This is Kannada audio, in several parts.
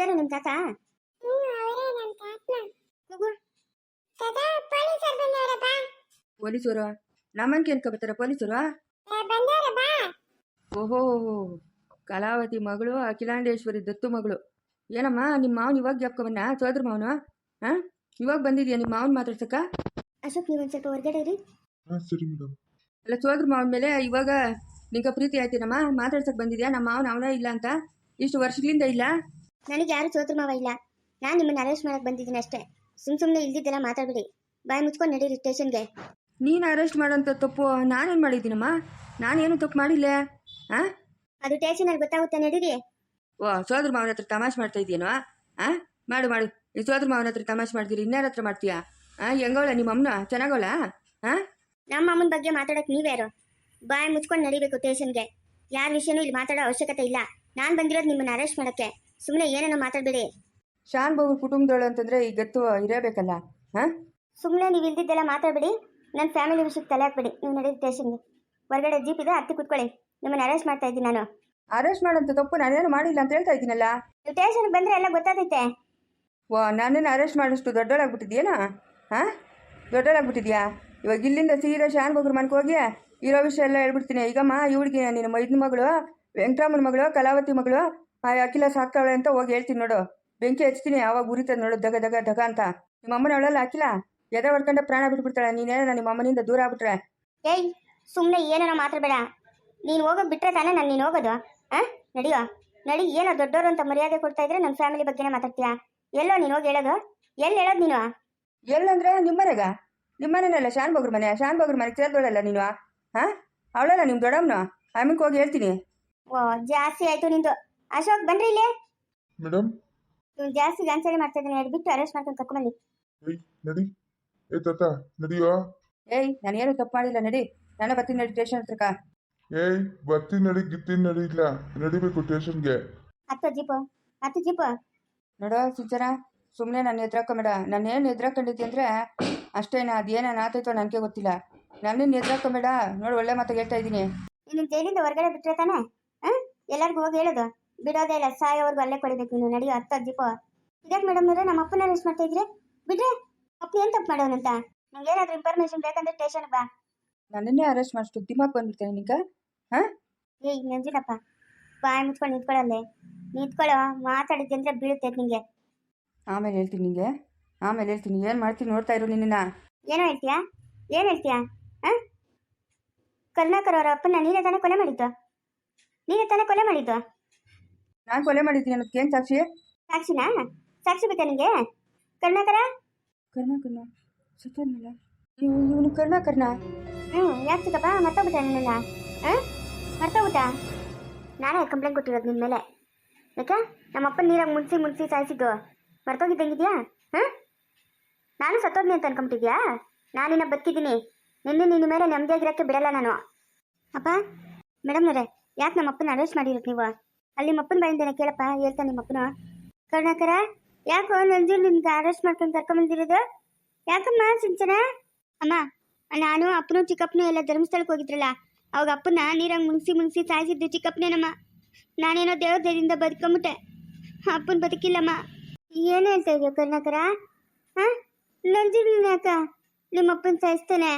ಇದ್ದಾರೆ ನಿಮ್ಮ ತಾತ? ಪೊಲೀಸರು ಬಂದವ್ರೆ ಬಾ. ಪೊಲೀಸರು? ಓಹೋ ಕಲಾವತಿ ಮಗಳು ಅಖಿಲಾಂಡೇಶ್ವರಿ ದತ್ತು ಮಗಳು. ಏನಮ್ಮ ನಿಮ್ಮ ಮಾವನ್ ಇವಾಗ ಜಾಪ್ಕೊ ಬನ್ನ ಸೋದ್ರ ಮಾವನು? ಹಾಂ? ಇವಾಗ ಬಂದಿದ್ಯಾ ನಿಮ್ಮ ಮಾವನ ಮಾತಾಡ್ಸಕ್ಕ? ಅಶೋಕ್ ನೀವು ಒಂದು ಸ್ವಲ್ಪ ಹೊರಗಡೆ ಇರಿ. ಸರಿ ಮೇಡಮ್. ಅಲ್ಲ ಸೋದ್ರ ಮಾವನ ಮೇಲೆ ಇವಾಗ ನಿಂಗೆ ಪ್ರೀತಿ ಆಯ್ತೇನಮ್ಮ? ಮಾತಾಡ್ಸಕ್ ಬಂದಿದ್ಯಾ? ನಮ್ಮ ಮಾವನ ಅವನ ಇಲ್ಲ ಅಂತ? ಇಷ್ಟು ವರ್ಷಗಳಿಂದ ಇಲ್ಲ? ನನಗೆ ಯಾರು ಚೋತ್ರ ಮಾವ ಇಲ್ಲ. ನಾನು ನಿಮ್ಮನ್ನ ಅರೆಸ್ಟ್ ಮಾಡಕ್ ಬಂದಿದ್ದೀನಿ ಅಷ್ಟೇ. ಸುಮ್ ಸುಮ್ಮನೆ ಇಲ್ದಿದ್ದೆಲ್ಲ ಮಾತಾಡ್ಬಿಡಿ. ಬಾಯಿ ಮುಚ್ಕೊಂಡು ನಡೀರಿ ಸ್ಟೇಷನ್ಗೆ. ನೀನು ಅರೆಸ್ಟ್ ಮಾಡೋಂಥ ತಪ್ಪು ನಾನೇನು ಮಾಡಿದ್ದೀನಮ್ಮ? ನಾನೇನು ತಪ್ಪು ಮಾಡಿಲ್ಲ? ಆ? ಅದು ಸ್ಟೇಷನಲ್ಲಿ ಗೊತ್ತಾಗುತ್ತೆ ನಡೀರಿ ಓ ಸೋದ್ರ ಮಾವನ ಹತ್ರ ತಮಾಷೆ ಮಾಡ್ತಾ ಇದೆಯೇನೋ ಹಾಂ ಮಾಡು ಮಾಡು. ಈ ಸೋದ್ರ ಮಾವನ ಹತ್ರ ತಮಾಷೆ ಮಾಡ್ತೀರಿ ಇನ್ಯಾರ ಹತ್ರ ಮಾಡ್ತೀಯಾ? ಆ ಹೆಂಗೋಳ ನಿಮ್ಮ ಅಮ್ಮನ? ಚೆನ್ನಾಗೋಳ ಹಾಂ ನಮ್ಮ ಅಮ್ಮನ ಬಗ್ಗೆ ಮಾತಾಡಕ್ ನೀವ್ಯಾರು? ಬಾಯಿ ಮುಚ್ಕೊಂಡು ನಡಿಬೇಕು ಸ್ಟೇಷನ್ಗೆ ಯಾರ ವಿಷಯನೂ ಇಲ್ಲಿ ಮಾತಾಡೋ ಅವಶ್ಯಕತೆ ಇಲ್ಲ. ನಾನು ಬಂದಿರೋದು ನಿಮ್ಮನ್ನ ಅರೆಸ್ಟ್ ಮಾಡಕ್ಕೆ. ಸುಮ್ಮನೆ ಏನೇನೋ ಮಾತಾಡಬೇಡಿ. ಶಾನ್ ಬಾಬು ಕುಟುಂಬದವಳು ಅಂತಂದ್ರೆ ಈ ಗತ್ತು ಇರಬೇಕಲ್ಲ ಹಾಂ? ಸುಮ್ಮನೆ ನೀವು ಇಲ್ದಿದ್ದೆಲ್ಲ ಮಾತಾಡಬೇಡಿ. ನನ್ನ ಫ್ಯಾಮಿಲಿ ವಿಷಯಕ್ಕೆ ತಲೆ ಹಾಕ್ಬೇಡಿ. ನೀವು ನಡೀರಿ ಸ್ಟೇಷನ್ಗೆ ಹೊರಗಡೆ ಜೀಪ್ ಇದೆ ಹತ್ತಿ ಕುತ್ಕೊಳ್ಳಿ. ನಿಮ್ಮನ್ನ ಅರೆಸ್ಟ್ ಮಾಡ್ತಾ ಇದ್ದೀನಿ ನಾನು. ಅರೆಸ್ಟ್ ಮಾಡೋಂಥ ತಪ್ಪು ನಾನೇನು ಮಾಡಿಲ್ಲ ಅಂತ ಹೇಳ್ತಾ ಇದ್ದೀನಲ್ಲ? ನೀವು ಸ್ಟೇಷನ್ಗೆ ಬಂದರೆ ಎಲ್ಲ ಗೊತ್ತಾಗುತ್ತೆ. ವಾ ನನ್ನನ್ನು ಅರೆಸ್ಟ್ ಮಾಡೋಷ್ಟು ದೊಡ್ಡೋಳಾಗ್ಬಿಟ್ಟಿದ್ಯೇನೋ? ಹಾಂ? ದೊಡ್ಡೋಳಾಗ್ಬಿಟ್ಟಿದ್ಯಾ? ಇವಾಗ ಇಲ್ಲಿಂದ ಸೀದಾ ಶಾನ್ ಬಗ್ರ ಮನೆಗೆ ಹೋಗಿ ಇರೋ ವಿಷಯ ಎಲ್ಲ ಹೇಳ್ಬಿಡ್ತೀನಿ. ಈಗಮ್ಮ ಇವಳಿಗೆ ನಿನ್ನ ಮೈದನ ಮಗಳು ವೆಂಕಟರಾಮನ ಮಗಳು ಕಲಾವತಿ ಮಗಳು ಆ ಅಖಿಲ ಸಾಕ್ತಾವಳೆ ಅಂತ ಹೋಗಿ ಹೇಳ್ತೀನಿ ನೋಡು. ಬೆಂಕಿ ಹಚ್ತೀನಿ ಯಾವಾಗ ಉರಿತದೆ ನೋಡು ದಗ ದಗ ದಗ ಅಂತ. ನಿಮ್ಮ ಅಮ್ಮನ ಅವಳಲ್ಲ ಅಖಿಲ? ಎದೆ ಹೊಡ್ಕೊಂಡ ಪ್ರಾಣ ಬಿಟ್ಬಿಡ್ತಾಳೆ. ನೀನೇನ ನಿಮ್ಮ ಅಮ್ಮನಿಂದ ದೂರ ಆಗ್ಬಿಟ್ರೆ. ಏಯ್ ಸುಮ್ಮನೆ ಏನೇನೋ ಮಾತಾಡಬೇಡ. ನೀನು ಹೋಗೋ ಬಿಟ್ರೆ ತಾನೇ ನಾನು ನೀನು ಹೋಗೋದು. ಆ ನಡಿಯೋ? ನಡಿ ಏನೋ ದೊಡ್ಡವರು ಅಂತ ಮರ್ಯಾದೆ ಕೊಡ್ತಾ ಇದ್ರೆ ನನ್ನ ಫ್ಯಾಮಿಲಿ ಬಗ್ಗೆನೇ ಮಾತಾಡ್ತೀಯಾ? ಎಲ್ಲೋ ನೀನು ಹೋಗಿ ಹೇಳೋದು? ಎಲ್ಲಿ ಹೇಳೋದು ನೀನು? ಎಲ್ಲಂದ್ರೆ ನಿಮ್ಮನೆಗ ನಿಮ್ಮನೆಲ್ಲ ಶಾನ್ ಬಗ್ರ ಮನೆ. ಶಾನ್ ಬಗ್ರ ಮನೆ ಸೇರ್ದೋಳಲ್ಲ ನೀನು? ಹಾ ಅವಳಲ್ಲ ನಿಮ್ಮ ದೊಡ್ಡಮ್ಮನು? ಆಮೇಲೆ ಹೋಗಿ ಹೇಳ್ತೀನಿ. ಓ ಜಾಸ್ತಿ ಆಯ್ತು ನಿಂದು. ಅಶೋಕ್ ಬನ್ರಿ ಇಲ್ಲಿ. ಮೇಡಮ್? ಇವ್ನು ಜಾಸ್ತಿ ಗಾಂಚಲಿ ಮಾಡ್ತಾ ಇದ್ದಾನೆ ಬಿಟ್ಟು ಅರೆಸ್ಟ್ ಮಾಡ್ಕೊಂಡು ಕರ್ಕೊಂಬಂದಿ ಏಯ್ ನಡಿ. ಏ ತಾತ ನಡಿಯೋ? ಏಯ್ ನಾನೇನು ತಪ್ಪು ಮಾಡಿಲ್ಲ ನಡಿ. ನಾನು ಬರ್ತೀನಿ ನಡಿ ಸ್ಟೇಷನ್ ಹತ್ರಕ ಏಯ್ ಬರ್ತೀನಿ ನಡಿ ಗಿತ್ತೀನಿ ನಡಿ ಇಲ್ಲ. ನಡಿಬೇಕು ಸ್ಟೇಷನ್ಗೆ ಹತ್ತು ಜೀಪ ಹತ್ತು ಸುಮ್ನೆ ನೋಡೋ ಸಿಂಚನ ಸುಮ್ಮನೆ ನಾನು ಎದ್ರಾಕೊಂಬೇಡ ನಾನೇನು ಎದ್ರಾಕೊಂಡಿದ್ದೆ ಅಂದರೆ ಅಷ್ಟೇನಾ ಅದೇನೇನು ಆತೈತೋ ನನಗೆ ಗೊತ್ತಿಲ್ಲ. ನನ್ನನ್ನು ಮೇಡ ನೋಡಿ ಒಳ್ಳೆ ಮಾತಾಗ ಹೇಳ್ತಾ ಇದ್ದೀನಿ. ನಿನ್ನ ಜೈಲಿಂದ ಹೊರಗಡೆ ಬಿಟ್ಟರೆ ತಾನೆ? ಹಾಂ? ಎಲ್ಲರಿಗೂ ಹೋಗಿ ಹೇಳೋದು. ಬಿಡೋದೇ ಇಲ್ಲ. ಸಾಯೋವರೆಗೂ ಅಲ್ಲೇ ಕೊಡಿಬೇಕು ನೀನು. ನಡೆಯೋ ಹತ್ತು ದೀಪ? ಇದಕ್ಕೆ ಮೇಡಮ್ ಅವರೇ ನಮ್ಮ ಅಪ್ಪನ ರೆಸ್ಟ್ ಮಾಡ್ತಾ ಇದ್ರೆ ಬಿಡ್ರಿ. ಅಪ್ಪ ಏನು ತಪ್ಪು ಮಾಡೋನಂತ ನಿಂಗೆ ಏನಾದರೂ ಇನ್ಫಾರ್ಮೇಷನ್ ಬೇಕಂದ್ರೆ ಸ್ಟೇಷನ್ ಬಾ. ನನ್ನನ್ನೇ ಅರೆಸ್ಟ್ ಮಾಡಿಸ್ತು ದಿಮಾಕ್ ಬಂದ್ಬಿಡ್ತೇನೆ ನಿಂಗೆ. ಹಾಂ? ಏಯ್ ನಂಜಿನಪ್ಪ ಬಾಯ್ ಮುಚ್ಕೊಂಡು ನಿಂತ್ಕೊಳ್ಳಲ್ಲೇ. ನಿಂತ್ಕೊಳ್ಳೋ ಮಾತಾಡಿದ್ದೆ ಅಂದ್ರೆ ಬೀಳುತ್ತೆ ನಿಂಗೆ. ಆಮೇಲೆ ಹೇಳ್ತೀನಿ ನಿಂಗೆ. ಆಮೇಲೆ ಹೇಳ್ತೀನಿ. ಏನು ಮಾಡ್ತೀನಿ ನೋಡ್ತಾ ಇರು ನಿನ್ನ ಏನೋ ಹೇಳ್ತೀಯಾ? ಏನು ಹೇಳ್ತೀಯಾ? ಹಾಂ? ಕರುಣಾಕರ್ ಅವರ ಅಪ್ಪನ ನೀನೇ ತಾನೇ ಕೊಲೆ ಮಾಡಿದ್ದು? ನೀನೇ ತಾನೇ ಕೊಲೆ ಮಾಡಿದ್ದು? ನಾನು ಕೊಲೆ ಮಾಡಿದ್ದೀನಿ ಅನ್ನೋದಕ್ಕೆ ಏನು ಸಾಕ್ಷಿ? ಸಾಕ್ಷಿನಾ? ಸಾಕ್ಷಿ ಬೇಕಾ ನಿಮಗೆ ಕರ್ಣಾಕರ? ಕರ್ಣ ಕರ್ಣ ಸತ್ತೋದ್ನಲ್ಲ ಇವ್ ಇವನು ಕರ್ಣ ಕರ್ಣ ಹ್ಞೂ ಯಾಕೆ ಚಿಕ್ಕಪ್ಪ? ಮರ್ತೋಗ್ಬಿಟ್ಟ ನಿನ್ನ ಹಾಂ? ಮರ್ತೋಗ್ಬಿಟ್ಟ ನಾನೇ ಕಂಪ್ಲೇಂಟ್ ಕೊಟ್ಟಿರೋದು ನಿನ್ನ ಮೇಲೆ. ಯಾಕೆ? ನಮ್ಮ ಅಪ್ಪನ ನೀರಾಗ ಮುನ್ಸಿ ಮುನ್ಸಿ ಸಾಯಿಸಿದ್ದು. ಮರ್ತೋಗಿದ್ದಂಗಿದ್ಯಾ ಹಾಂ? ನಾನು ಸತ್ತೋದ್ನಿ ಅಂತ ಅನ್ಕೊಂಬಿಟ್ಟಿದ್ಯಾ? ನಾನಿನ್ನ ಬದುಕಿದ್ದೀನಿ. ನಿನ್ನೆ ನಿನ್ನ ಮೇಲೆ ನೆಮ್ಮದಿಯಾಗಿರೋಕ್ಕೆ ಬಿಡಲ್ಲ ನಾನು. ಅಪ್ಪ ಮೇಡಮ್ನವ್ರೆ ಯಾಕೆ ನಮ್ಮಪ್ಪನ ಅರೆಸ್ಟ್ ಮಾಡಿರೋದು ನೀವು? ಅಲ್ಲಿ ನಿಮ್ಮಪ್ಪನ ಬಾಯಿಂದೇನೆ ಕೇಳಪ್ಪ, ಹೇಳ್ತಾನೆ ನಿಮ್ಮ ಅಪ್ಪನ ಕರುಣಾಕರ, ಯಾಕೋ ನಂಜು ನಿಮ್ಗೆ ಅರೆಸ್ಟ್ ಮಾಡ್ಕೊಂಡು ಕರ್ಕೊಂಬಂದಿರೋದು ಯಾಕಮ್ಮ ಸಿಂಚನ? ಅಮ್ಮ, ನಾನು ಅಪ್ಪನು ಚಿಕ್ಕಪ್ಪನು ಎಲ್ಲ ಧರ್ಮಸ್ಥಳಕ್ಕೆ ಹೋಗಿದ್ರಲ್ಲ, ಅವಾಗ ಅಪ್ಪನ ನೀರಾಗ ಮುನ್ಸಿ ಮುನ್ಸಿ ಸಾಯಿಸಿದ್ದು ಚಿಕ್ಕಪ್ಪನೇನಮ್ಮ? ನಾನೇನೋ ದೇವ್ರ ದಯದಿಂದ ಬದುಕೊಂಬಿಟ್ಟೆ. ಅಪ್ಪನ ಬದುಕಿಲ್ಲಮ್ಮ. ಏನು ಹೇಳ್ತಾ ಇದೆಯೋ ಹಾ? ಹಾಂ ನಂಜುಂಡ ಯಾಕ ನಿಮ್ಮ ಅಪ್ಪನ ಸಾಯಿಸ್ತಾನೆ?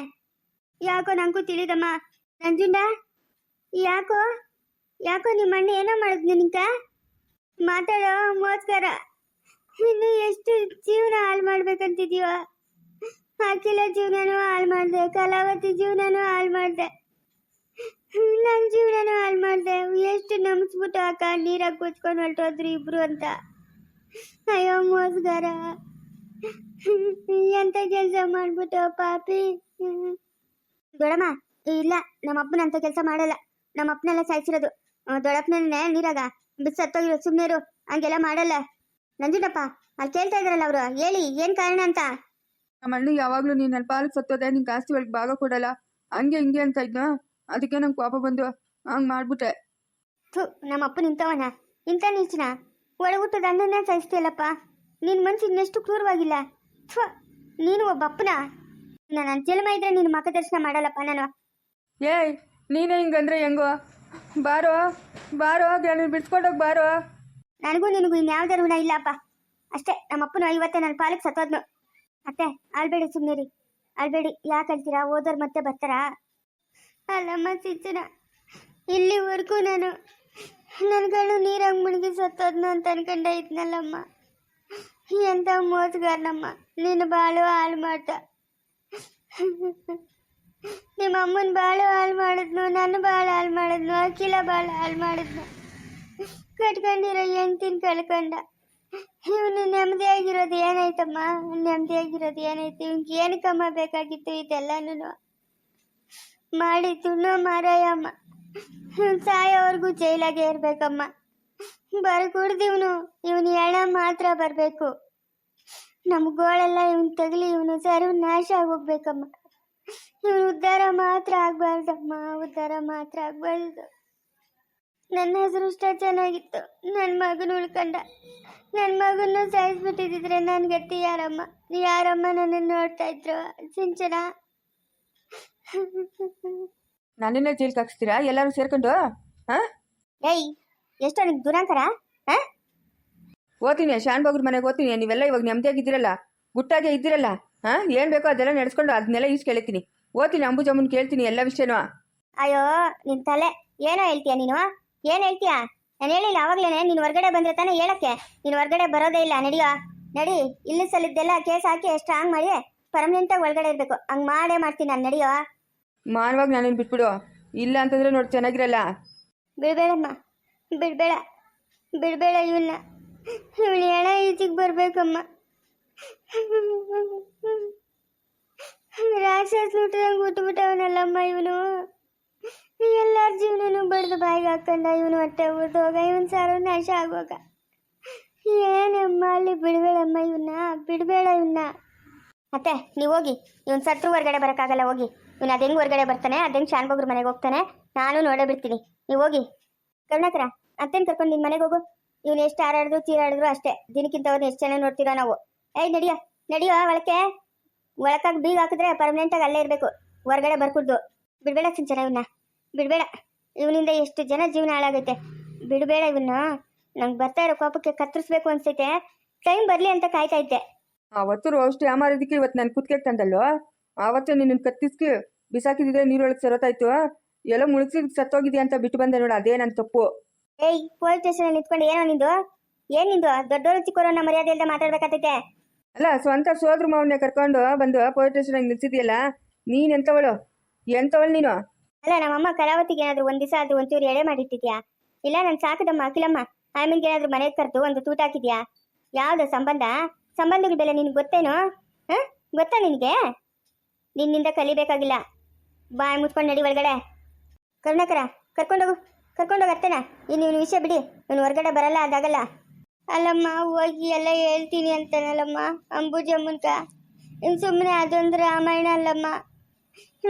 ಯಾಕೋ ನಂಗೂ ತಿಳಿದಮ್ಮ. ನಂಜುಂಡ? ಯಾಕೋ? ಯಾಕೋ ನಿಮ್ಮ ಅಣ್ಣ ಏನೋ ಮಾಡಿದ್ ನಿಂಕ ಮಾತಾಡೋ ಮೋಸ್ಕರ. ಇನ್ನು ಎಷ್ಟು ಜೀವನ ಹಾಳು ಮಾಡ್ಬೇಕಂತಿದೀವ ಅಖಿಲ ಜೀವನನೂ ಹಾಳು ಮಾಡಿದೆ, ಕಲಾವತಿ ಜೀವನನೂ ಹಾಳು ಮಾಡಿದೆ. ನನ್ನ ಜೀವನನೂ ಹಾಳು ಮಾಡಿದೆ. ಎಷ್ಟು ನಂಬಿಸ್ಬಿಟ್ಟು ಅಕ್ಕ ನೀರಾಗ ಕೂತ್ಕೊಂಡು ಹೊರಟೋದ್ರಿ ಇಬ್ರು ಅಂತ. ಅಯ್ಯೋ ಮೋಸ್ಗಾರ ಎಂತ ಕೆಲಸ ಮಾಡ್ಬಿಟ್ಟು ಪಾಪಿ. ದೊಡಮ್ಮ ಇಲ್ಲ ನಮ್ಮ ಅಪ್ಪನ ಅಂತ ಕೆಲಸ ಮಾಡಲ್ಲ. ನಮ್ಮ ಅಪ್ಪನೆಲ್ಲ ಸಾಯಿಸಿರೋದು. ದೊಡ್ಡಪ್ಪನೇ ನೀರಾಗ. ಬಿಸತ್ತೋಗಿರು ಸುಮ್ಮನೆರು ಸುಮ್ಮನೆ ಹಂಗೆಲ್ಲ ಮಾಡಲ್ಲ. ನಂಜುಂಡಪ್ಪ ಅಲ್ಲಿ ಕೇಳ್ತಾ ಇದ್ರಲ್ಲ ಅವರು. ಹೇಳಿ ಏನು ಕಾರಣ ಅಂತ? ನಮ್ಮ ಅಣ್ಣ ಯಾವಾಗಲೂ ನೀನ್ ನನ್ನ ಪಾಲಿಗೆ ಸತ್ತೋದೆ ನಿನ್ ಆಸ್ತಿ ಒಳಗೆ ಭಾಗ ಕೊಡಲ್ಲ. ಹಂಗೆ ಹಿಂಗೆ ಅಂತ ಇದ್ನ? ಅದಕ್ಕೆ ನಂಗೆ ಕೋಪ ಬಂದು ಹಂಗೆ ಮಾಡ್ಬಿಟ್ಟೆ. ಥು ನಮ್ಮ ಅಪ್ಪ ನಿಂತವನ. ಇಂತ ನೀಚನ. ಒಳಗುಟ್ಟು ದಂಡನೇ ಸಹಿಸ್ತೀಯಲ್ಲಪ್ಪ. ನಿನ್ನ ಮನ್ಸು ಇನ್ನೆಷ್ಟು ಕ್ರೂರವಾಗಿಲ್ಲ. ಥು ನೀನು ಒಬ್ಬ ಅಪ್ಪನ. ನನ್ನ ಜನ್ಮ ಇದ್ರೆ ನೀನು ಮಕ ದರ್ಶನ ಮಾಡಲ್ಲಪ್ಪ ನಾನು. ಏಯ್ ನೀನೇ ಹಿಂಗಂದ್ರೆ ಹೆಂಗೋ? ಬಾರೋ ಬಾರೋ ನಾನು ಬಿಡ್ಸ್ಕೊಂಡೋಗಿ ಬಾರೋ. ನನಗೂ ನಿನಗೂ ಇನ್ಯಾವುದೇ ಋಣ ಇಲ್ಲಪ್ಪ. ಅಷ್ಟೇ, ನಮ್ಮಪ್ಪನು ಇವತ್ತೇ ನನ್ನ ಪಾಲಕ್ಕೆ ಸತ್ತೋದ್ನು. ಅತ್ತೆ ಆಳ್ಬೇಡಿ ಸುಮ್ಮನೆ ರೀ ಆಳ್ಬೇಡಿ ಯಾಕೆ ಹೇಳ್ತೀರಾ ಓದೋರು ಮತ್ತೆ ಬರ್ತಾರಾ? ಅಲ್ಲಮ್ಮ, ಸಿಂಚನ. ಇಲ್ಲಿವರೆಗೂ ನಾನು ನನ್ಗಳು ನೀರಾಗಿ ಮುಳುಗಿ ಸತ್ತೋದ್ನು ಅಂತ ಅನ್ಕೊಂಡೆ ಇದ್ನಲ್ಲಮ್ಮ. ಎಂಥ ಮೋಸಗಾರನಮ್ಮ ನೀನು ಬಾಳು ಹಾಳು ಮಾಡ್ದ ನಿಮ್ಮ ಅಮ್ಮನ ಬಾಳು ಹಾಳು ಮಾಡಿದ್ನು ನಾನು ಭಾಳ ಹಾಳು ಮಾಡಿದ್ನು, ಅಖಿಲ ಭಾಳ ಹಾಳು ಮಾಡಿದ್ನು. ಕಟ್ಕೊಂಡಿರೋ ಹೆಂಡ್ತಿನ ಕಳ್ಕೊಂಡ. ಇವನು ನೆಮ್ಮದಿಯಾಗಿರೋದು ಏನಾಯ್ತಮ್ಮ? ನೆಮ್ಮದಿಯಾಗಿರೋದು ಏನಾಯ್ತು? ಇವ್ನಿಗೆ ಏನಕ್ಕಮ್ಮ ಬೇಕಾಗಿತ್ತು ಇದೆಲ್ಲನೂ ಮಾಡಿ ತಿನ್ನೋ ಮಾರಾಯಮ್ಮ ಸಾಯೋವರೆಗೂ ಜೈಲಾಗೆ ಇರ್ಬೇಕಮ್ಮ. ಬರ್ಕೂಡ್ದು ಇವನು. ಇವನು ಎಣ ಮಾತ್ರ ಬರಬೇಕು. ನಮ್ಮ ಗೋಳೆಲ್ಲ ಇವನು ತಗಲಿ, ಇವನು ಸರ್ವ ನಾಶ ಆಗೋಗ್ಬೇಕಮ್ಮ. ಇವನು ಉದ್ಧಾರ ಮಾತ್ರ ಆಗ್ಬಾರ್ದಮ್ಮ ಉದ್ಧಾರ ಮಾತ್ರ ಆಗ್ಬಾರ್ದು. ನನ್ನ ಅದೃಷ್ಟ ಚೆನ್ನಾಗಿತ್ತು. ನನ್ನ ಮಗನ ಉಳ್ಕೊಂಡ. ನನ್ನ ಮಗನ ಸಾಯಿಸ್ಬಿಟ್ಟಿದ್ರೆ ನನ್ನ ಗತಿ ಯಾರಮ್ಮ? ಯಾರಮ್ಮ ನನ್ನನ್ನು ನೋಡ್ತಾ ಇದ್ರು? ಸಿಂಚನ? ನನ್ನನ್ನ ಜೈಲ್ಗೆ ಹಾಕ್ಸ್ತೀರಾ? ಎಲ್ಲರೂ ಸೇರ್ಕೊಂಡು? ಹಾಂ? ಏಯ್ ಎಷ್ಟು ನಿಮ್ಗೆ ದುರಾಂಕರ ಹಾಂ? ಓದ್ತೀನಿ ಶಾನ್ ಬಾಗ್ರ ಮನೆಗೆ ಓದ್ತೀನಿ. ನೀವೆಲ್ಲ ಇವಾಗ ನೆಮ್ಮದಿಯಾಗಿದ್ದೀರಲ್ಲ? ಗುಟ್ಟಾಗೆ ಇದ್ದೀರಲ್ಲ? ಹಾಂ ಏನು ಬೇಕೋ ಅದೆಲ್ಲ ನಡೆಸ್ಕೊಂಡು ಅದನ್ನೆಲ್ಲ ಈಸ್ ಕೇಳ್ತೀನಿ ಓದ್ತೀನಿ ಅಂಬುಜಮ್ಮನ್ ಕೇಳ್ತೀನಿ ಎಲ್ಲ ವಿಷಯನೂ. ಅಯ್ಯೋ ನಿನ್ ತಲೆ ಏನೋ ಹೇಳ್ತೀಯ ನೀನು? ಏನ್ ಹೇಳ್ತೀಯ? ನಾನು ಹೇಳಿಲ್ಲ ಅವಾಗ್ಲೇನೆ ನೀನು ಹೊರ್ಗಡೆ ಬಂದ್ರೆ ತಾನೇ ಹೇಳಕ್ಕೆ. ನೀನು ಹೊರ್ಗಡೆ ಬರೋದೇ ಇಲ್ಲ ನಡಿಯೋ. ನಡಿ ಇಲ್ಲಿ ಸಲಿದ್ದೆಲ್ಲ ಕೇಸ್ ಹಾಕಿ ಸ್ಟ್ರಾಂಗ್ ಮಾಡಿ ಪರ್ಮನೆಂಟಾಗಿ ಒಳಗಡೆ ಇರಬೇಕು. ಹಂಗ್ ಮಾಡೇ ಮಾಡ್ತೀನಿ ನಾನು ನಡಿಯೋ. ಮಾನವಾಗಿ ನಾನು ಬಿಟ್ಬಿಡು. ಇಲ್ಲ ಅಂತಂದ್ರೆ ನೋಡಿ ಚೆನ್ನಾಗಿರಲ್ಲ. ಬಿಡ್ಬೇಡಮ್ಮ ಬಿಡ್ಬೇಡ. ಬಿಡ್ಬೇಡ ಇವನ್ನ ಇವಳು ಹೇಳ ಈಚೆಗೆ ಬರ್ಬೇಕಮ್ಮ? ರಾಕ್ಷಸ ಊಟದಂಗೆ ಊಟ್ಬಿಟ್ಟವನಲ್ಲಮ್ಮ ಇವನು? ಎಲ್ಲರ ಜೀವನನು ಬಡ್ದು ಬಾಯಿಗೆ ಹಾಕೊಂಡ ಇವನು ಹೊಟ್ಟೆ ಹೋಗ, ಇವನ್ ಸಾರು ನಾಶ ಆಗೋಗ. ಏನಮ್ಮ ಅಲ್ಲಿ ಬಿಡ್ಬೇಡಮ್ಮ ಇವನ್ನ? ಬಿಡ್ಬೇಡ ಇವನ್ನ. ಅತ್ತೆ, ನೀವು ಹೋಗಿ. ಇವನ್ ಸತ್ರು ಹೊರಗಡೆ ಬರೋಕ್ಕಾಗಲ್ಲ, ಹೋಗಿ. ಇವನ್ ಅದೇ ಹೆಂಗ್ ಹೊರಗಡೆ ಬರ್ತಾನೆ ಅದೆಂಗ್ ಶಾನ್ಬೋಗ್ರ ಮನೆಗೆ ಹೋಗ್ತಾನೆ, ನಾನು ನೋಡೇ ಬಿಡ್ತೀನಿ. ನೀವು ಹೋಗಿ. ಕರುಣಾಕರ, ಅತ್ತೇನು ಕರ್ಕೊಂಡು ನಿನ್ನ ಮನೆಗೆ ಹೋಗು. ಇವನು ಎಷ್ಟು ಹಾರಾಡಿದ್ರು, ತೀರಾಡಿದ್ರು ಅಷ್ಟೇ. ದಿನಕ್ಕಿಂತ ಅವ್ರನ್ನ ಎಷ್ಟು ಚೆನ್ನಾಗಿ ನೋಡ್ತೀರಾ ನಾವು. ಏಯ್ ನಡಿಯೋ ನಡಿಯೋ ಒಳಕ್ಕೆ. ಒಳಕಾಗಿ ಬೀಗ ಹಾಕಿದ್ರೆ ಪರ್ಮನೆಂಟ್ ಆಗಿ ಅಲ್ಲೇ ಇರಬೇಕು. ಹೊರಗಡೆ ಬರ್ಕೊಡ್ದು. ಬಿಡ್ಬೇಡ ಸಿಂಚನ ಇವನ್ನ ಬಿಡ್ಬೇಡ. ಇವನಿಂದ ಎಷ್ಟು ಜನ ಜೀವನ ಹಾಳಾಗೈತೆ ಬಿಡ್ಬೇಡ ಇವನ್ನ ನಂಗೆ ಬರ್ತಾ ಇರೋ ಕೋಪಕ್ಕೆ ಕತ್ತರಿಸ್ಬೇಕು ಅನ್ಸೈತೆ. ಟೈಮ್ ಬರ್ಲಿ ಅಂತ ಕಾಯ್ತಾ ಇದ್ದೆ. ಅವತ್ತು ಅಷ್ಟು ಯಾಮಾರಿದಕ್ಕೆ ಇವತ್ತು ನಾನು ಕುತ್ಕೆಗೆ ತಂದಲ್ವ ಆವತ್ತು ನಿನ್ನ ಕತ್ತಿಸ್ಕಿ ಬಿಸಾಕಿದ್ರೆ ನೀರೊಳಗೆ ಸರೋತಾಯ್ತು. ಎಲ್ಲ ಮುಳುಗಿಸಿ ಸತ್ತೋಗಿದ್ಯಾ ಅಂತ ಬಿಟ್ಟು ಬಂದೆ ನೋಡು ಅದೇ ನನ್ನ ತಪ್ಪು. ಏಯ್ ಪೊಲೀಸ್ ಸ್ಟೇಷನ್ ನಿಂತ್ಕೊಂಡು ಏನೋ ನಿಂದು? ಏನ್ ನಿಂದು? ದೊಡ್ಡವರು ನಮ್ಮ ಮರ್ಯಾದೆ ಇಲ್ಲದೆ ಅಲ್ಲ, ಸ್ವಂತ ಸೋದ್ರ ಮಾವನ್ನೇ ಕರ್ಕೊಂಡು ಬಂದು ಪೊಲೀಸ್ ಸ್ಟೇಷನ್ ನಿಲ್ಸಿದ್ಯಲ್ಲ? ನೀನು ಎಂಥವಳು ಎಂತವಳು ನೀನು? ಅಲ್ಲ, ನಮ್ಮಮ್ಮ ಕಲಾವತಿಗೆ ಏನಾದ್ರು ಒಂದ್ ದಿವಸ ಆದ್ರೂ ಒಂಚೂರು ಎಳೆ ಮಾಡಿಟ್ಟಿದ್ಯಾ? ಇಲ್ಲ, ನನ್ ಸಾಕದಮ್ಮ, ಅಖಿಲಮ್ಮ. ಆಮೇಲೆ ಏನಾದ್ರು ಮನೆಗೆ ಕರೆದು ಒಂದು ತೂಟ ಹಾಕಿದ್ಯಾ? ಯಾವ್ದು ಸಂಬಂಧ? ಸಂಬಂಧಗಳ ಬೆಲೆ ನಿನ್ಗೆ ಗೊತ್ತೇನು? ಹ? ಗೊತ್ತಾ ನಿನಗೆ? ನಿನ್ನಿಂದ ಕಲಿಬೇಕಾಗಿಲ್ಲ. ಬಾಯ್ ಮುಚ್ಕೊಂಡು ನಡಿ ಒಳಗಡೆ. ಕರುಣಾಕರ ಕರ್ಕೊಂಡೋಗು ಕರ್ಕೊಂಡೋಗತ್ತೇನ ಇನ್ನು ಇವನು ವಿಷಯ ಬಿಡಿ. ಇವನು ಹೊರಗಡೆ ಬರಲ್ಲ, ಅದಾಗಲ್ಲ. ಅಲ್ಲಮ್ಮ, ಹೋಗಿ ಎಲ್ಲ ಹೇಳ್ತೀನಿ ಅಂತಾನಲ್ಲಮ್ಮ ಅಂಬುಜಮ್ಮನ್ಕ ಇನ್ನು ಸುಮ್ಮನೆ ಅದೊಂದು ರಾಮಾಯಣ ಅಲ್ಲಮ್ಮ.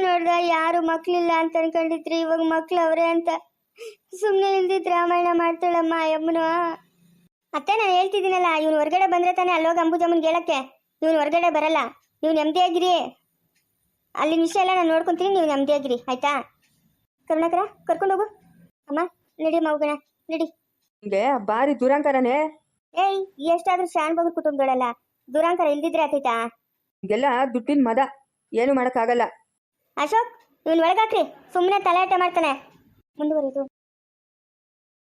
ನೋಡ್ದ, ಯಾರು ಮಕ್ಳಿಲ್ಲ ಅಂತ ಅನ್ಕೊಂಡಿದ್ರಿ, ಇವಾಗ ಮಕ್ಳು ಅವರೇ ಅಂತ. ಸುಮ್ಮನೆ ಇಲ್ದಿದ್ ರಾಮಾಯಣ ಮಾಡ್ತಾಳಮ್ಮ ಯಮ್ಮನು ಅತ್ತೆ, ನಾನು ಹೇಳ್ತಿದ್ದೀನಲ್ಲ, ಇವ್ನು ಹೊರಗಡೆ ಬಂದ್ರೆ ತಾನೆ ಅಲ್ಲೋಗಿ ಅಂಬುಜಮ್ಮನ್ಗೆ ಹೇಳಕ್ಕೆ. ಇವ್ನು ಹೊರಗಡೆ ಬರಲ್ಲ, ನೀವು ನೆಮ್ಮದಿಯಾಗಿರಿ ಅಲ್ಲಿ ವಿಷಯ ಎಲ್ಲ ನಾನು ನೋಡ್ಕೊಂತೀನಿ, ನೀವು ನೆಮ್ಮದಿಯಾಗಿರಿ ಆಯ್ತಾ? ಕರುಣಾಕರ ಹೋಗು. ಅಮ್ಮ, ನಡಿ ಹೋಗೋಣ, ನಡಿ. ಹಿಂಗೆ ಭಾರಿ ದುರಂಕಾರನೇ. ಏಯ್ ಎಷ್ಟಾದ್ರೂ ಶಾನ್ ಬಗ್ರ ಕುಟುಂಬದೊಳಲ್ಲ ದುರಾಂಕರ ಇಲ್ದಿದ್ರೆ ಆತೈತಾ ಈಗೆಲ್ಲ ದುಡ್ಡಿನ ಮದ. ಏನು ಮಾಡೋಕ್ಕಾಗಲ್ಲ. ಅಶೋಕ್ ಇವನ್ ಒಳಗಾಕ್ರಿ. ಸುಮ್ಮನೆ ತಲಾಟೆ ಮಾಡ್ತಾನೆ. ಮುಂದುವರಿದು.